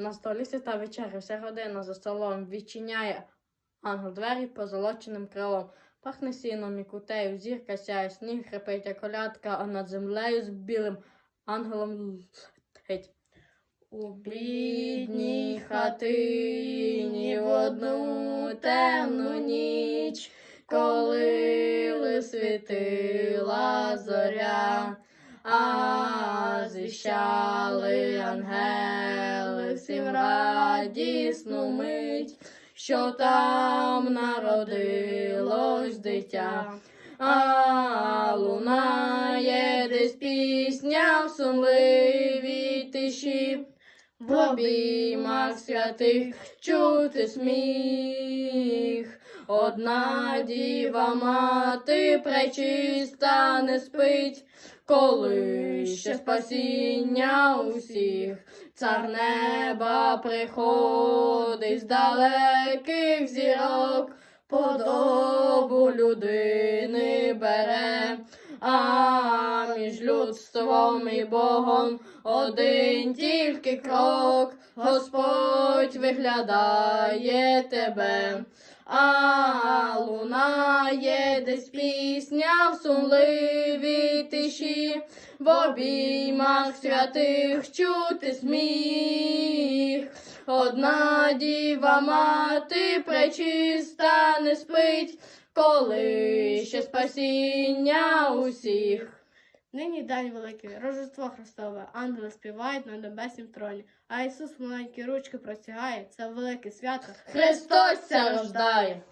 На столі свята вечеря, вся родина за столом відчиняє ангел двері позолоченим крилом. Пахне сіном і кутею, зірка сяє, сніг хрипить, як колядка, а над землею з білим ангелом летить. У бідній хатині в одну темну ніч, коли світила зоря, а звіщали ангели всім радісну мить, що там народилось дитя. А лунає десь пісня в сумливій тиші, в обіймах святих чути сміх. Одна діва мати пречиста не спить, коли ще спасіння усіх. Цар неба приходить з далеких зірок, подобу людини бере, а між людством і Богом один тільки крок, Господь виглядає тебе. А лунає десь пісня в сумливій тиші, в обіймах святих чути сміх. Одна діва мати пречиста не спить, коли ще спасіння усіх. Нині день великий, Рождество Христове, ангели співають на небеснім троні, а Ісус маленькі ручки простягає, це велике свято. Христос ся рождає.